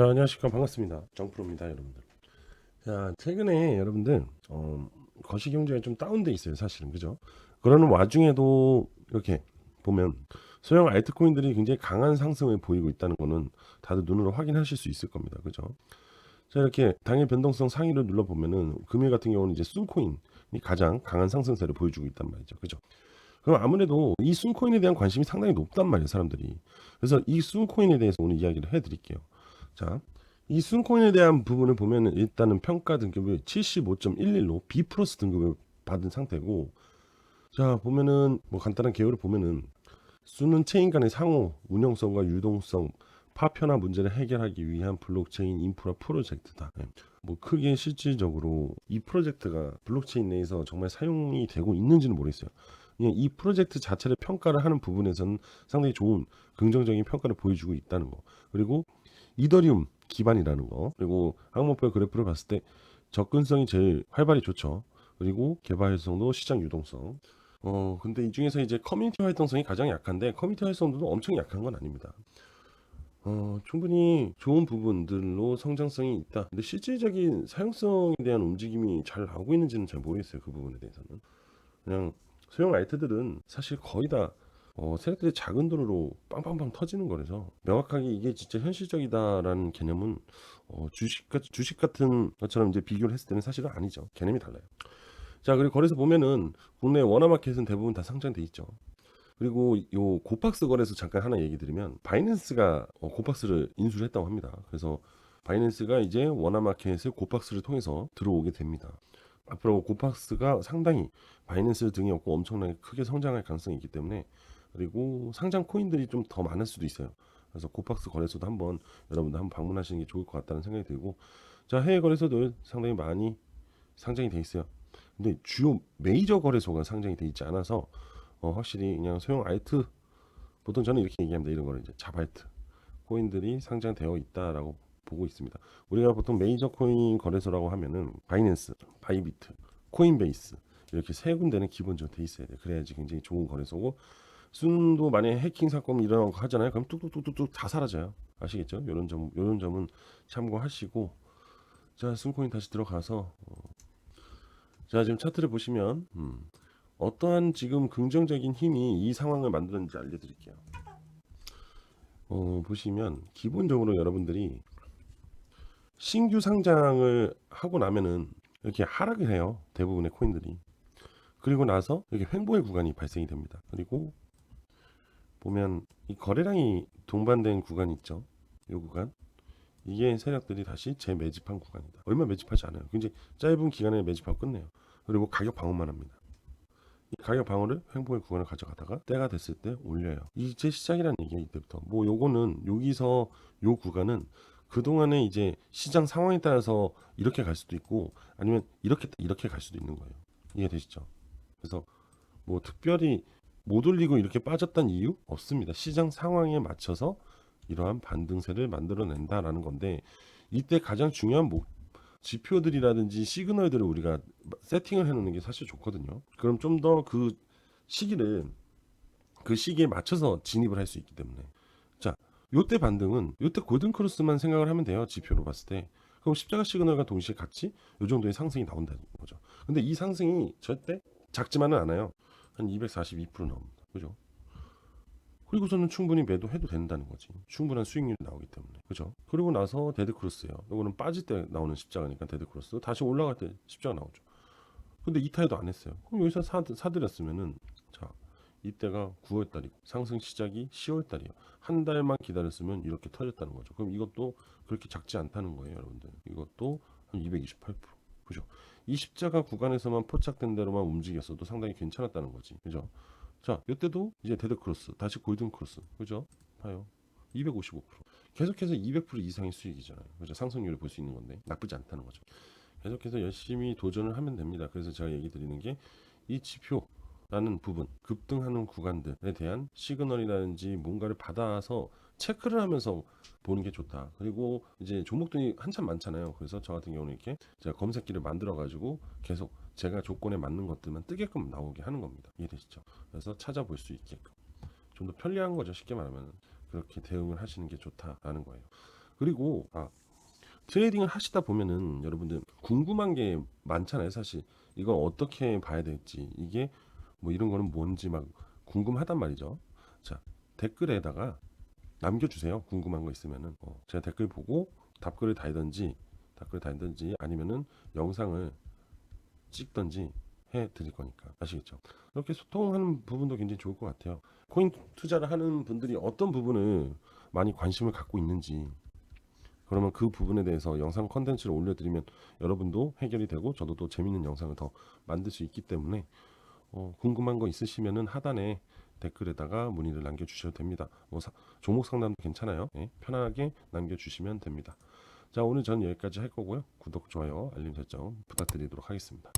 자 안녕하십니까. 반갑습니다. 정프로입니다 여러분들. 자 최근에 여러분들 어, 거시 경제가 좀 다운돼 있어요 사실은. 그죠? 그러는 와중에도 이렇게 보면 소형 알트코인들이 굉장히 강한 상승을 보이고 있다는 거는 다들 눈으로 확인하실 수 있을 겁니다. 그죠? 자 이렇게 당일 변동성 상위를 눌러 보면은 금일 같은 경우는 이제 순코인이 가장 강한 상승세를 보여주고 있단 말이죠. 그죠? 그럼 아무래도 이 순코인에 대한 관심이 상당히 높단 말이에요 사람들이. 그래서 이 순코인에 대해서 오늘 이야기를 해드릴게요 자, 이 순코인에 대한 부분을 보면 일단은 평가 등급이 75.11로 B 플러스 등급을 받은 상태고 자 보면은 뭐 간단한 개요를 보면은 수는 체인 간의 상호 운영성과 유동성 파편화 문제를 해결하기 위한 블록체인 인프라 프로젝트다. 네. 뭐 크게 실질적으로 이 프로젝트가 블록체인 내에서 정말 사용이 되고 있는지는 모르겠어요. 그냥 이 프로젝트 자체를 평가를 하는 부분에서는 상당히 좋은 긍정적인 평가를 보여주고 있다는 거. 그리고 이더리움 기반이라는 거. 그리고 항목별 그래프를 봤을 때 접근성이 제일 활발히 좋죠. 그리고 개발 활성도 시장 유동성. 어 근데 이 중에서 이제 커뮤니티 활동성이 가장 약한데 커뮤니티 활성도도 엄청 약한 건 아닙니다. 어 충분히 좋은 부분들로 성장성이 있다. 근데 실질적인 사용성에 대한 움직임이 잘 나오고 있는지는 잘 모르겠어요 그 부분에 대해서는. 그냥 소형 알트들은 사실 거의 다 어, 세력들이 작은 돈으로 빵빵빵 터지는 거라서 명확하게 이게 진짜 현실적이다라는 개념은 어, 주식 같 주식 같은 것처럼 이제 비교를 했을 때는 사실은 아니죠. 개념이 달라요. 자 그리고 거래소 보면은 국내 원화마켓은 대부분 다 상장돼 있죠. 그리고 요 고팍스 거래소 잠깐 하나 얘기 드리면 바이낸스가 어, 고팍스를 인수를 했다고 합니다. 그래서 바이낸스가 이제 원화마켓을 고팍스를 통해서 들어오게 됩니다. 앞으로 고팍스가 상당히 바이낸스 등이 없고 엄청나게 크게 성장할 가능성이 있기 때문에 그리고 상장 코인들이 좀 더 많을 수도 있어요. 그래서 고팍스 거래소도 한번 여러분들 한번 방문하시는 게 좋을 것 같다는 생각이 들고 자 해외 거래소도 상당히 많이 상장이 돼 있어요. 근데 주요 메이저 거래소가 상장이 돼 있지 않아서 어, 확실히 그냥 소형 알트 보통 저는 이렇게 얘기합니다. 이런 거를 이제 자발트 코인들이 상장되어 있다라고 보고 있습니다. 우리가 보통 메이저 코인 거래소라고 하면은 바이낸스, 바이비트, 코인베이스 이렇게 세 군데는 기본적으로 돼 있어야 돼. 그래야지 굉장히 좋은 거래소고 순도 만약에 해킹 사건 거 하잖아요. 그럼 뚝뚝뚝뚝뚝 다 사라져요. 아시겠죠? 이런 점, 이런 점은 참고하시고 자 순코인 다시 들어가서 어. 자 지금 차트를 보시면 음, 어떠한 지금 긍정적인 힘이 이 상황을 만들었는지 알려드릴게요. 어, 보시면 기본적으로 여러분들이 신규 상장을 하고 나면은 이렇게 하락을 해요. 대부분의 코인들이. 그리고 나서 이렇게 횡보의 구간이 발생이 됩니다. 그리고 보면 이 거래량이 동반된 구간이 있죠. 이 구간. 이게 세력들이 다시 재매집한 구간이다. 얼마 매집하지 않아요. 굉장히 짧은 기간에 매집하고 끝내요. 그리고 가격 방어만 합니다. 이 가격 방어를 횡보의 구간을 가져가다가 때가 됐을 때 올려요. 이제 시작이라는 얘기야 이때부터. 뭐 요거는 여기서 요 구간은 그동안에 이제 시장 상황에 따라서 이렇게 갈 수도 있고 아니면 이렇게 이렇게 갈 수도 있는 거예요. 이해되시죠? 그래서 뭐 특별히 못 올리고 이렇게 빠졌다는 이유 없습니다. 시장 상황에 맞춰서 이러한 반등세를 만들어낸다라는 건데 이때 가장 중요한 목 지표들이라든지 시그널들을 우리가 세팅을 해놓는 게 사실 좋거든요. 그럼 좀 더 그 시기를 그 시기에 맞춰서 진입을 할 수 있기 때문에 자 요때 반등은 요때 골든 크로스만 생각을 하면 돼요. 지표로 봤을 때. 그럼 십자가 시그널과 동시에 같이 요 정도의 상승이 나온다는 거죠. 근데 이 상승이 절대 작지만은 않아요. 한 242% 나옵니다. 그죠? 그리고 저는 충분히 매도해도 된다는 거지. 충분한 수익률이 나오기 때문에. 그죠? 그리고 나서 데드크로스예요. 이거는 빠질 때 나오는 십자가니까 데드크로스. 다시 올라갈 때 십자가 나오죠. 근데 이타에도 안 했어요. 그럼 여기서 사, 사드렸으면은 자 이때가 9월 달이고 상승 시작이 10월 달이에요. 한 달만 기다렸으면 이렇게 터졌다는 거죠. 그럼 이것도 그렇게 작지 않다는 거예요, 여러분들. 이것도 한 228%. 그죠? 이 십자가 구간에서만 포착된 대로만 움직였어도 상당히 괜찮았다는 거지. 그죠? 자, 이때도 이제 데드 크로스, 다시 골든 크로스. 그죠? 봐요. 255%. 계속해서 200% 이상의 수익이잖아요. 그죠? 상승률을 볼 수 있는 건데 나쁘지 않다는 거죠. 계속해서 열심히 도전을 하면 됩니다. 그래서 제가 얘기 드리는 게 이 지표 라는 부분, 급등하는 구간들에 대한 시그널이라든지 뭔가를 받아서 체크를 하면서 보는 게 좋다. 그리고 이제 종목들이 한참 많잖아요. 그래서 저 같은 경우는 이렇게 제가 검색기를 만들어 가지고 계속 제가 조건에 맞는 것들만 뜨게끔 나오게 하는 겁니다. 이해되시죠? 그래서 찾아볼 수 있게끔 좀 더 편리한 거죠. 쉽게 말하면 그렇게 대응을 하시는 게 좋다라는 거예요. 그리고 아 트레이딩을 하시다 보면은 여러분들 궁금한 게 많잖아요. 사실 이걸 어떻게 봐야 될지 이게 뭐 이런 거는 뭔지 막 궁금하단 말이죠. 자 댓글에다가 남겨주세요. 궁금한 거 있으면은 어, 제가 댓글 보고 답글을 달든지 답글 달든지 아니면은 영상을 찍든지 해 드릴 거니까 아시겠죠? 이렇게 소통하는 부분도 굉장히 좋을 것 같아요. 코인 투자를 하는 분들이 어떤 부분을 많이 관심을 갖고 있는지 그러면 그 부분에 대해서 영상 컨텐츠를 올려드리면 여러분도 해결이 되고 저도 또 재밌는 영상을 더 만들 수 있기 때문에 어, 궁금한 거 있으시면은 하단에 댓글에다가 문의를 남겨주셔도 됩니다. 뭐 사- 종목 상담도 괜찮아요. 예, 편하게 남겨주시면 됩니다. 자 오늘 전 여기까지 할 거고요. 구독, 좋아요, 알림 설정 부탁드리도록 하겠습니다.